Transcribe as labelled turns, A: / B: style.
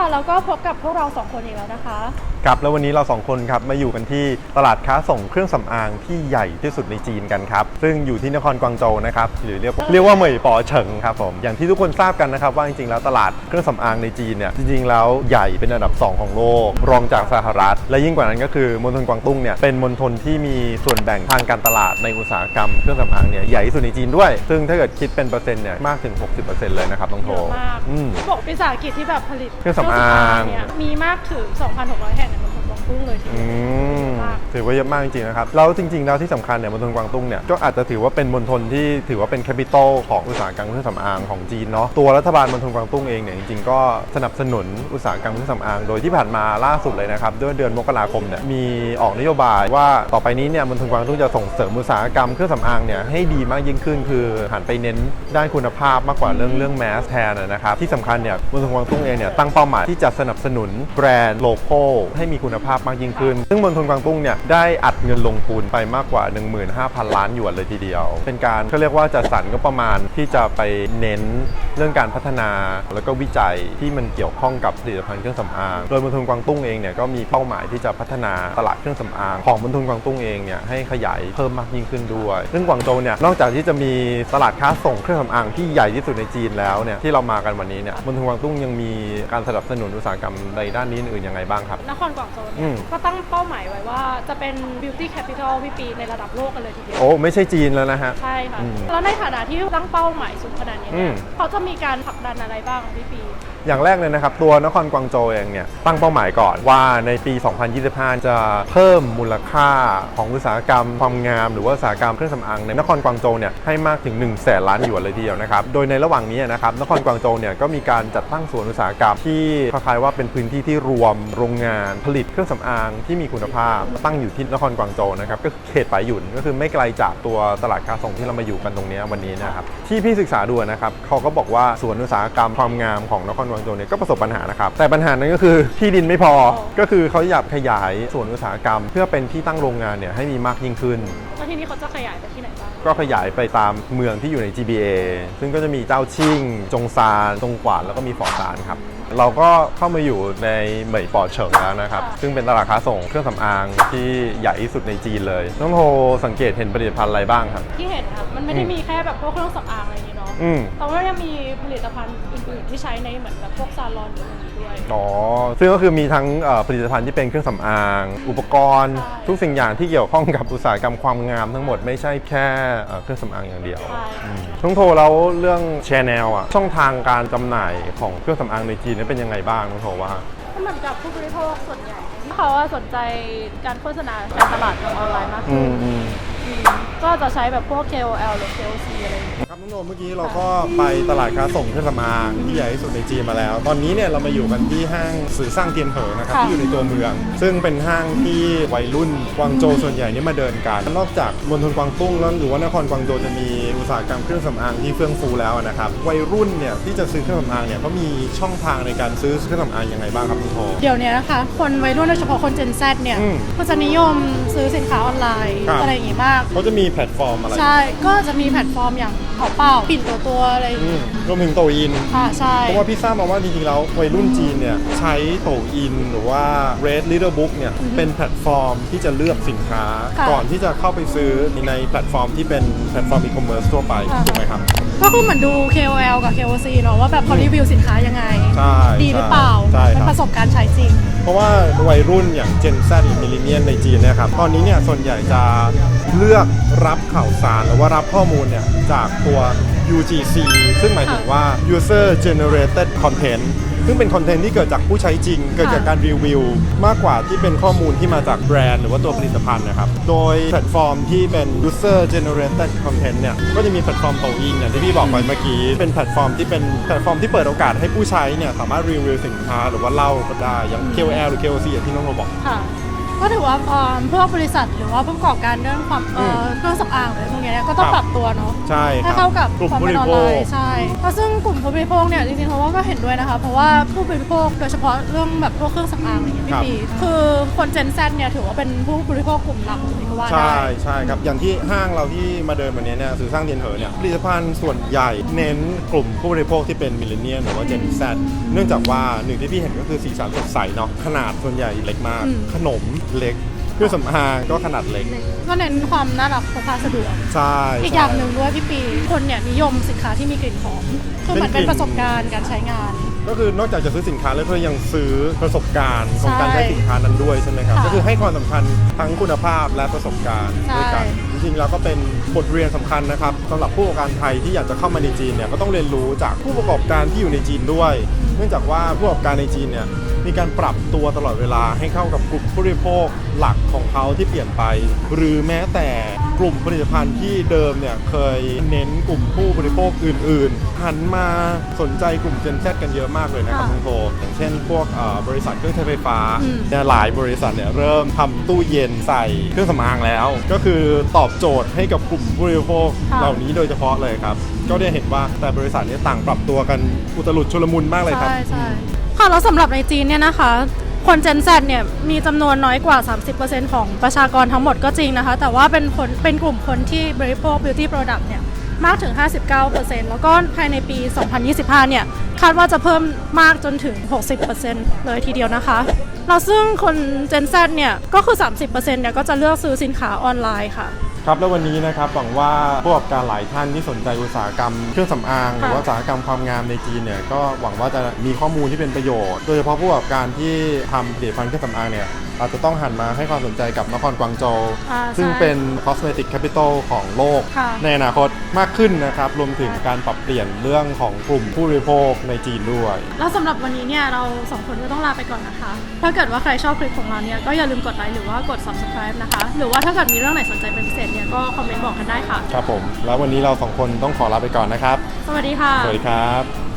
A: ค่ะ แล้วก็พบกับพวกเราสองคนอีกแล้วนะคะ
B: ครับแล้ววันนี้เราสองคนครับมาอยู่กันที่ตลาดค้าส่งเครื่องสำอางที่ใหญ่ที่สุดในจีนกันครับ ซึ่งอยู่ที่นครกวางโจวนะครับหรือเรียกเรียกว่าเหมยปอเฉิงครับผมอย่างที่ทุกคนทราบกันนะครับว่าจริงๆแล้วตลาดเครื่องสำอางในจีนเนี่ยจริงๆแล้วใหญ่เป็นอันดับ 2 ของโลก รองจากสหรัฐ และยิ่งกว่านั้นก็คือมณฑลกวางตุ้งเนี่ยเป็นมณฑลที่มีส่วนแบ่งทางการตลาดในอุตสาหกรรมเครื่องสำอางเนี่ยใหญ่ที่สุดในจีนด้วย ซึ่งถ้าเกิดคิดเป็นเปอร์เซ็นต์เนี่ยมากถึง 60%เลยนะครับน้องโท
A: เยอะมาก
B: อืม
A: บอกเป็นสาหกิจที่แบบผลิต
B: เครื่องสำอาง
A: เนี่ยมีมากถึง 2,600 แห่ง ตุ้งเลยทีเดี
B: อื
A: ยว
B: ม
A: มาก
B: ถือว่าเยอะมากจริงๆนะครับ แล้วจริงๆแล้วที่สำคัญเนี่ยมณฑลกวางตุ้งเนี่ยก็อาจจะถือว่าเป็นมณฑลที่ถือว่าเป็นแคปิตอลของอุตสาหกรรมเครื่องสำอางของจีนเนาะตัวรัฐบาลมณฑลกวางตุ้งเองเนี่ยจริงๆก็สนับสนุนอุตสาหกรรมเครื่องสำอาง โดยที่ผ่านมาล่าสุดเลยนะครับด้วยเดือนมกราคมเนี่ยมีออกนโยบายว่าต่อไปนี้เนี่ยมณฑลกวางตุ้งจะส่งเสริมอุตสาหกรรมเครื่องสำอางเนี่ยให้ดีมากยิ่งขึ้น คือหันไปเน้นด้านคุณภาพมากกว่าเรื่องเรื่องแมสแทนนะครับที่สำคัญเนี่ยมณฑลกวางตุ้งเองเนี่ยตั้งเป้าหมายที่จะสนับสนุนแบรนด์โลโก้ให้มีคุณภาพมากยิ่งขึ้น ซึ่งมณฑลกวางตุ้งเนี่ยได้อัดเงินลงทุนไปมากกว่า 15,000 ล้านหยวนเลยทีเดียว เป็นการเขาเรียกว่าจัดสรรก็ประมาณที่จะไปเน้นเรื่องการพัฒนา แล้วก็วิจัยที่มันเกี่ยวข้องกับผลิตภัณฑ์เครื่องสำอาง โดยมณฑลกวางตุ้งเองเนี่ยก็มีเป้าหมายที่จะพัฒนาตลาดเครื่องสำอางของมณฑลกวางตุ้งเองเนี่ยให้ขยายเพิ่มมากยิ่งขึ้นด้วย ซึ่งกวางโจวเนี่ยนอกจากที่จะมีตลาดค้าส่งเครื่องสำอางที่ใหญ่ที่สุดในจีนแล้วเนี่ยที่เรามากันวันนี้เนี่ยมณฑลกวางตุ้งยังมีการสนับสนุนอุตสาหกรรมในด้านนี้อื่นยังไงบ้างครับ
A: นครกวางโจว
B: อื
A: เนี่ย
B: ม
A: ก็ตั้งเป้าหมายไว้ว่าจะเป็น beauty capital พี่ปีในระดับโลกกันเลยทีเดียว
B: โอ้ ไม่ใช่จีนแล้วนะฮะ
A: ใช่ค่ะ
B: อืม
A: แล้วในฐานะที่ตั้งเป้าหมายสูงขนาดนี้
B: อื
A: เนี่
B: ม
A: ยเขาจะมีการผลักดันอะไรบ้างพี่ปี
B: อย่างแรกเลยนะครับ ตัวนครกวางโจวเองเนี่ยตั้งเป้าหมายก่อนว่าในปี 2025 จะเพิ่มมูลค่าของอุตสาหกรรมความงามหรือว่าอุตสาหกรรมเครื่องสำอางในนครกวางโจวเนี่ยให้มากถึง1 0 0 0 0แสนล้านหยวนเลยทีเดียวนะครับโดยในระหว่างนี้นะครับนครกวางโจวเนี่ยก็มีการจัดตั้งสวนอุตสาหกรรมที่คล้ายๆว่าเป็นพื้นที่ที่รวมโรงงานผลิตเครื่องสำอางที่มีคุณภาพตั้งอยู่ที่นครกวางโจวนะครับก็คือเขตปายหยุนก็คือไม่ไกลจากตัวตลาดค้าส่งที่เรามาอยู่กันตรงนี้วันนี้นะครับที่พี่ศึกษาดูนะครับเขาก็บอกว่าสวนอุตสาหกรรมความงามของนครกวางโจวเนี่ยก็ประสบปัญหานะครับ แต่ปัญหานั้นก็คือที่ดินไม่พอ
A: อ๋อ
B: ก็คือเขาอยากขยายสวนอุตสาหกรรม เพื่อเป็นที่ตั้งโรงงานเนี่ยให้มีมากยิ่งขึ้น
A: แล้วทีนี้เขาจะขยายไปที่ไหนบ้าง
B: ก็ขยายไปตามเมืองที่อยู่ใน GBA ซึ่งก็จะมีเจ้าชิ่ง จงซานจงกวานแล้วก็มีฟอร์ซานครับ เราก็เข้ามาอยู่ในเหมยปอเฉิงแล้วนะครับ ซึ่งเป็นตลาดค้าส่งเครื่องสำอางที่ใหญ่ที่สุดในจีนเลยน้องโทสังเกตเห็นผลิตภัณฑ์อะไรบ้างครับ
A: ที่เห็นนะครับมันไม่ได้
B: อืม
A: มีแค่แบบพวกเครื่องสำอางอะไรอย่างนี้เนาะ
B: อืม
A: แต่ว่ายังมีผลิตภัณฑ์อื่นๆที่ใช้ในเหมือนแบบพวกซาลอนหรืออะไรอย่างนี้ด้วย
B: อ๋อ ซึ่งก็คือมีทั้งเอ่อผลิตภัณฑ์ที่เป็นเครื่องสำอาง อุปกรณ์
A: ใช่
B: ทุกสิ่งอย่างที่เกี่ยวข้องกับอุตสาหกรรมความงามทั้งหมดไม่ใช่แค่เอ่อเครื่องสำอางอย่างเดียว
A: ใช่
B: น้องโทแล้วเรื่องแชนแนลอะช่องทางการจำหน่ายของเครื่องสำอางในจีนเนี่ยเป็นยังไงบ้างน้องโทว่า
A: ก็เหมือนกับผู้บริโภคส่วนใหญ่เขาอะสนใจการโฆษณาการตลาดทางออนไลน์มากขึ้นอืม ก็จะใช้แบบพวก KOL หรือ KOC อะไรอย่างเงี้ย
B: ครับน้องโนเมื่อกี้เราก็ไปตลาดค้าส่งเครื่องสำอางที่ใหญ่ที่สุดในจีนมาแล้ว ตอนนี้เนี่ยเรามาอยู่กันที่ห้างสื่อสร้างเทียนเหอนะครับ
A: ค่ะ
B: ที่อยู่ในตัวเมือง ซึ่งเป็นห้างที่วัยรุ่นกวางโจวส่วนใหญ่เนี่ยมาเดินกันนอกจากมณฑลกวางตุ้งแล้วหรือว่านครกวางโจวจะมีอุตสาหกรรมเครื่องสำอางที่เฟื่องฟูแล้วนะครับวัยรุ่นเนี่ยที่จะซื้อเครื่องสำอางเนี่ยเขามีช่องทางในการซื้อเครื่องสำอางยังไงบ้างครับน้องโท
A: เดี๋ยวนี้นะคะ คนวัยรุ่นโดยเฉพาะคน Gen Z เนี่ย
B: อืม
A: ก็จะนิยมซื้อสินค้าออนไลน์
B: ครับ
A: อะไรอย่างงี้มาก
B: เขาจะมีแพลตฟอร์มอะไร
A: ใช่ ก็จะมีแพลตฟอร์มอย่างเผาเป่าปิ่นตัวตัวๆอะไรอย่าง
B: อื
A: งี้
B: มรวมถึงโตอิน
A: ค่ะใช่
B: เพราะว่าพี่ทราบมาว่าจริงๆแล้ววัยรุ่นจีนเนี่ยใช้โตอินหรือว่า Red Little Book เนี่ยเป็นแพลตฟอร์มที่จะเลือกสินค้า
A: ค่ะ
B: ก่อนที่จะเข้าไปซื้อในแพลตฟอร์มที่เป็นแพลตฟอร์มอีคอมเมิร์ซทั่วไป
A: ค่ะ
B: ถูกไหมครับ
A: ก็คือเหมือนดู KOL กับ KOC เนาะว่าแบบเขารีวิวสินค้ายังไง
B: ใช่
A: ดีหรือเปล่า
B: ใช่
A: เป็น
B: ค
A: ป
B: รับ
A: ระสบการณ์ใช้จริง
B: เพราะว่าวัยรุ่นอย่าง Gen Z หรือ Millennial ในจีนเนะครับ ตอนนี้เนี่ยส่วนใหญ่จะเลือกรับข่าวสารหรือว่ารับข้อมูลเนี่ยจากตัว UGC ซึ่งหมายถึงว่า User Generated Content ซึ่งเป็นคอนเทนต์ที่เกิดจากผู้ใช้จริง เกิดจากการรีวิว มากกว่าที่เป็นข้อมูลที่มาจากแบรนด์หรือว่าตัวผลิตภัณฑ์นะครับ โดยแพลตฟอร์มที่เป็น User Generated Content เนี่ย ก็จะมีแพลตฟอร์มโตอินอย่างที่พี่บอกไปเมื่อกี้ เป็นแพลตฟอร์มที่เป็นแพลตฟอร์มที่เปิดโอกาสให้ผู้ใช้เนี่ยสามารถรีวิวสินค้าหรือว่าเล่าก็ได้ อย่าง KOL หรือ KOC อย่างที่น้องโรบอก
A: ค่ะ ก็ถือว่าเอ่อพวกบริษัทหรือว่าผู้ประกอบการเรื่องความเอ่อเครื่องสำอางหรือพวกเนี้ยก็ต้อง
B: ครับ
A: ปรับตัวเนาะ
B: ใช่ค
A: ให้
B: รับ
A: เข้ากับ
B: กลุ่ม
A: ความ
B: ผู้บ
A: เป็น
B: ริ
A: ออน
B: โภ
A: ไล
B: ค
A: น์ใช่เพราะซึ่งกลุ่มผู้บริโภคเนี่ยจริงๆเพราะว่าก็เห็นด้วยนะคะ เพราะว่าผู้บริโภคโดยเฉพาะเรื่องแบบพวกเครื่องสำอางอะไรอย่างเงี้ย
B: ครั
A: พี่
B: บ
A: ปีคือคนเจนแซเนี่ยถือว่าเป็นผู้บริโภคกลุ่มหลักเลยก็ว่า
B: ใช่
A: ได้
B: ใช่ครับ อย่างที่ห้างเราที่มาเดินวันนี้เนี่ยสื่อสร้างเทียนเหอเนี่ยผลิตภัณฑ์ส่วนใหญ่เน้นกลุ่มผู้บริโภคที่เป็นมิลเลนเนียหรือว่าเจนซเนื่องจากว่าหนึ่งที่พี่เห็นก็คือสีสันสดใสเนาะขนาดส่วนใหญ่เล็กมาก
A: อืม
B: ขนมเล็กเครื่องสำอางก็ขนาดเล็ก
A: ก็เน้นความน่ารักพกพาสะดวก
B: ใช่
A: อีกอย่างหนึ่งด้วยพี่ปี คนเนี่ยนิยมสินค้าที่มีกลิ่นหอมคือเหมือนเป็นประสบการณ์การใช้งาน
B: ก็คือนอกจากจะซื้อสินค้าแล้วก็ยังซื้อประสบการณ์ของการ
A: ใช่
B: ใช้สินค้านั้นด้วยใช่ไหมครับ
A: ค่ะ
B: ก็คือให้ความสำคัญทั้งคุณภาพและประสบการณ์
A: ใช่
B: ด้วยกันจริงๆแล้วก็เป็นบทเรียนสำคัญนะครับสำหรับผู้ประกอบการไทยที่อยากจะเข้ามาในจีนเนี่ยก็ต้องเรียนรู้จากผู้ประกอบการที่อยู่ในจีนด้วยเนื่องจากว่าผู้ประกอบการในจีนเนี่ยมีการปรับตัวตลอดเวลาให้เข้ากับกลุ่มผู้บริโภคหลักของเขาที่เปลี่ยนไป หรือแม้แต่กลุ่มผลิตภัณฑ์ที่เดิมเนี่ยเคยเน้นกลุ่มผู้บริโภคอื่นๆหันมาสนใจกลุ่ม Gen Z กันเยอะมากเลยนะครับ
A: ค่ะ
B: คุณโทอย่างเช่น พวกเอ่อบริษัทเครื่องใช้ไฟฟ้า
A: อืม
B: เนี่ยหลายบริษัทเนี่ยเริ่มทำตู้เย็นใส่เครื่องสำอางแล้ว ก็คือตอบโจทย์ให้กับกลุ่มผู้บริโภค
A: ค่ะ
B: เหล่านี้โดยเฉพาะเลยครับ ก็ได้เห็นว่าแต่บริษัทเนี้ต่างปรับตัวกันอุตลุดชุลมุนมากเลยครับ
A: ใช่ใช่ค่ะแล้วสำหรับในจีนเนี่ยนะคะ คนเจน Z เนี่ยมีจำนวนน้อยกว่า 30%ของประชากรทั้งหมดก็จริงนะคะ แต่ว่าเป็นคนเป็นกลุ่มคนที่บริโภค beauty product เนี่ยมากถึง 59%แล้วก็ภายในปี 2025 เนี่ย คาดว่าจะเพิ่มมากจนถึง 60%เลยทีเดียวนะคะแล้วซึ่งคนเจน Z เนี่ย ก็คือ 30%เนี่ย ก็จะเลือกซื้อสินค้าออนไลน์ค่ะ
B: ครับแล้ววันนี้นะครับหวังว่าผู้ประกอบการหลายท่านที่สนใจอุตสาหกรรมเครื่องสำอางหรือว่าอุตสาหกรรมความงามในจีนเนี่ยก็หวังว่าจะมีข้อมูลที่เป็นประโยชน์ โดยเฉพาะผู้ประกอบการที่ทำผลิตภัณฑ์เครื่องสำอางเนี่ย อาจจะต้องหันมาให้ความสนใจกับนครกวางโจว
A: อ่า
B: ซึ่ง
A: ใช่
B: เป็น cosmetic capital ของโลก
A: ค่ะ
B: ในอนาคตมากขึ้นนะครับ รวมถึงการปรับเปลี่ยนเรื่องของกลุ่มผู้บริโภคในจีนด้วย
A: แล้วสำหรับวันนี้เนี่ยเราสองคนก็ต้องลาไปก่อนนะคะ ถ้าเกิดว่าใครชอบคลิปของเราเนี่ยก็อย่าลืมกดไลค์หรือว่ากด subscribe นะคะ หรือว่าถ้าเกิดมีเรื่องไหนสนใจเป็นพิเศษเนี่ยก็คอมเมนต์บอกกันได้ค่ะ
B: ครับผม แล้ววันนี้เราสองคนต้องขอลาไปก่อนนะครับ
A: สวัสดีค่ะ
B: สวัสดีครับ